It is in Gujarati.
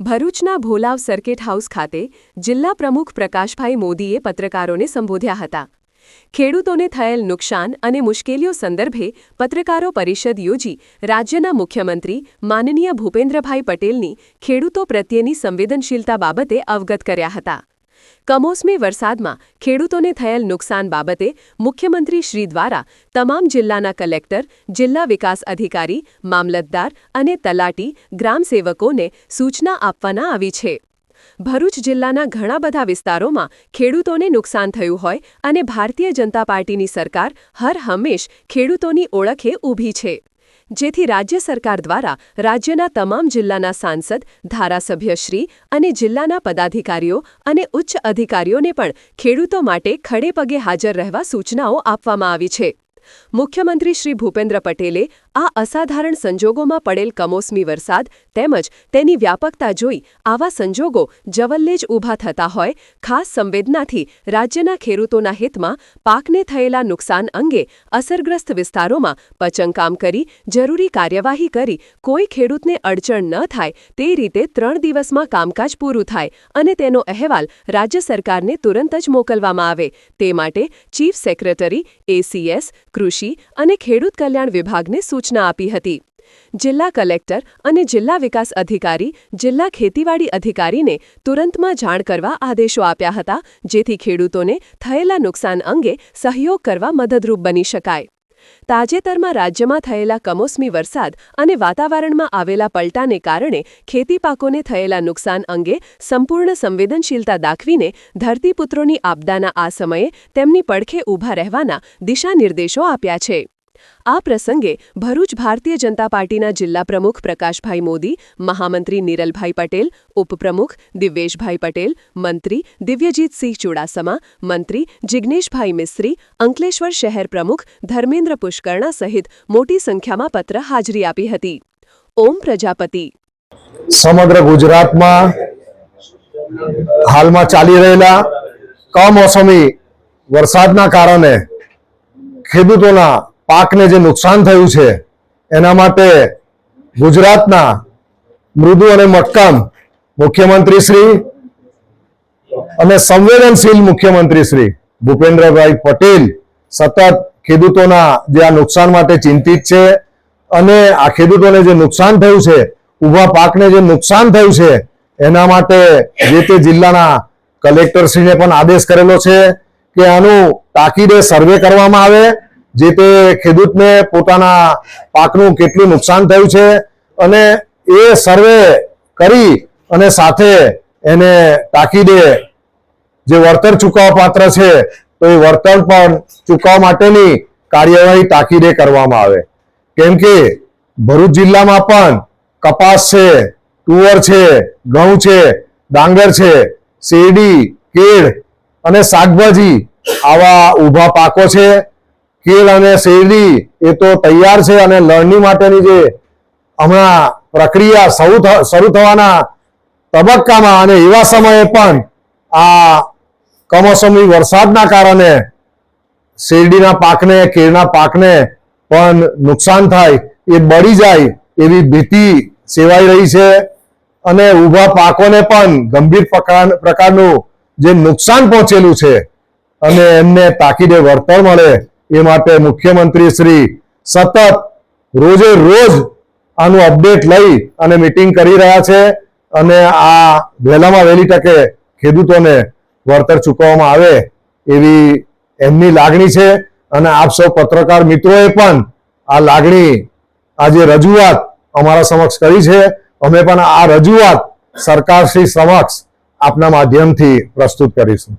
ભરૂચના ભોલાવ સર્કિટ હાઉસ ખાતે જિલ્લા પ્રમુખ પ્રકાશભાઈ મોદીએ પત્રકારોને સંબોધ્યા હતા. ખેડૂતોને થયેલ નુકસાન અને મુશ્કેલીઓ સંદર્ભે પત્રકારો પરિષદ યોજી રાજ્યના મુખ્યમંત્રી માનનીય ભૂપેન્દ્રભાઈ પટેલની ખેડૂતો પ્રત્યેની સંવેદનશીલતા બાબતે અવગત કર્યા હતા. કમોસમી વરસાદમાં ખેડૂતોને થયેલ નુકસાન બાબતે મુખ્યમંત્રી શ્રી દ્વારા તમામ જિલ્લાના કલેક્ટર, જિલ્લા વિકાસ અધિકારી, મામલતદાર અને તલાટી, ગ્રામસેવકોને સૂચના આપવાના આવી છે. ભરૂચ જિલ્લાના ઘણા બધા વિસ્તારોમાં ખેડૂતોને નુકસાન થયું હોય અને ભારતીય જનતા પાર્ટીની સરકાર હર હંમેશ ખેડૂતોની ઓળખે ઊભી છે. જેથી રાજ્ય સરકાર દ્વારા રાજ્યના તમામ જિલ્લાના સાંસદ ધારાસભ્યશ્રી અને જિલ્લાના પદાધિકારીઓ અને ઉચ્ચ અધિકારીઓને પણ ખેડૂતો માટે ખડેપગે હાજર રહેવા સૂચનાઓ આપવામાં આવી છે. મુખ્યમંત્રી શ્રી ભૂપેન્દ્ર પટેલે આ અસાધારણ સંજોગોમાં પડેલ કમોસમી વરસાદ તેમજ તેની વ્યાપકતા જોઈ આવા સંજોગો જવલ્લે જ ઊભા થતા હોય, ખાસ સંવેદનાથી રાજ્યના ખેડૂતોના હિતમાં પાકને થયેલા નુકસાન અંગે અસરગ્રસ્ત વિસ્તારોમાં પચંકામ કરી, જરૂરી કાર્યવાહી કરી, કોઈ ખેડૂતને અડચણ ન થાય તે રીતે ત્રણ દિવસમાં કામકાજ પૂરું થાય અને તેનો અહેવાલ રાજ્ય સરકારને તુરંત જ મોકલવામાં આવે. તે માટે ચીફ સેક્રેટરી, એસીએસ કૃષિ અને ખેડૂત કલ્યાણ વિભાગને સૂચના આપી હતી. જિલ્લા કલેક્ટર અને જિલ્લા વિકાસ અધિકારી, જિલ્લા ખેતીવાડી અધિકારીને તુરંતમાં જાણ કરવા આદેશો આપ્યા હતા, જેથી ખેડૂતોને થયેલા નુકસાન અંગે સહયોગ કરવા મદદરૂપ બની શકાય. તાજેતરમાં રાજ્યમાં થયેલા કમોસમી વરસાદ અને વાતાવરણમાં આવેલા પલટાને કારણે ખેતી પાકોને થયેલા નુકસાન અંગે સંપૂર્ણ સંવેદનશીલતા દાખવીને ધરતીપુત્રોની આપદાના આ સમયે તેમની પડખે ઊભા રહેવાના દિશાનિર્દેશો આપ્યા છે. આ પ્રસંગે ભરૂચ ભારતીય જનતા પાર્ટીના જિલ્લા પ્રમુખ પ્રકાશભાઈ મોદી, મહામંત્રી નિરલભાઈ પટેલ, ઉપપ્રમુખ દિવ્યેશભાઈ પટેલ, મંત્રી દિવ્યજીતસિંહ ચુડાસમા, મંત્રી જિજ્ઞેશભાઈ મિસ્ત્રી, અંકલેશ્વર શહેર પ્રમુખ ધર્મેન્દ્ર પુષ્કરણા સહિત મોટી સંખ્યામાં પત્ર હાજરી આપી હતી. ઓમ પ્રજાપતિ. સમગ્ર ગુજરાતમાં હાલમાં ચાલી રહેલા કમોસમી વરસાદના કારણે ખેડૂતોના પાકને જે નુકસાન થયું છે, એના માટે ગુજરાતના મૃદુ અને મટકામ મુખ્યમંત્રી શ્રી અને સંવેદનશીલ મુખ્યમંત્રી શ્રી ભૂપેન્દ્રભાઈ પટેલ સતત ખેડૂતોના જે આ નુકસાન માટે ચિંતિત છે અને આ ખેડૂતોને જે નુકસાન થયું છે, ઊભા પાકને જે નુકસાન થયું છે, એના માટે જે તે જિલ્લાના કલેક્ટરશ્રીને પણ આદેશ કરેલો છે કે આનું તાકીદે સર્વે કરવામાં આવે જે તે ખેડૂતને પોતાના પાકનું કેટલું નુકસાન થયું છે અને એ સર્વે કરી અને સાથે એને તાકીદે જે વળતર ચૂકવવા પાત્ર છે, તો એ વળતર પણ ચૂકવવા માટેની કાર્યવાહી તાકીદે કરવામાં આવે. કેમ કે ભરૂચ જિલ્લામાં પણ કપાસ છે, તુવર છે, ઘઉં છે, ડાંગર છે, શેરડી, કેળ અને શાકભાજી આવા ઊભા પાકો છે. કેળ અને શેરડી એ તો તૈયાર છે અને લણણી માટેની જે હમણાં પ્રક્રિયા શરૂ શરૂ થવાના તબક્કામાં અને એવા સમયે પણ આ કમોસમી વરસાદના કારણે શેરડીના પાકને કેળના પાકને પણ નુકસાન થાય, એ બળી જાય એવી ભીતિ સેવાઈ રહી છે અને ઊભા પાકોને પણ ગંભીર પ્રકાર- પ્રકારનું જે નુકસાન પહોંચેલું છે અને એમને તાકીદે વળતર મળે એ માટે મુખ્યમંત્રી શ્રી સતત રોજે રોજ આનું અપડેટ લઈ અને મીટિંગ કરી રહ્યા છે અને આ વહેલામાં વહેલી તકે ખેડૂતોને વળતર ચૂકવવામાં આવે એવી એમની લાગણી છે. અને આપ સૌ પત્રકાર મિત્રોએ પણ આ લાગણી આ જે રજૂઆત અમારા સમક્ષ કરી છે. અમે પણ આ રજૂઆત સરકારશ્રી સમક્ષ આપના માધ્યમથી પ્રસ્તુત કરીશું.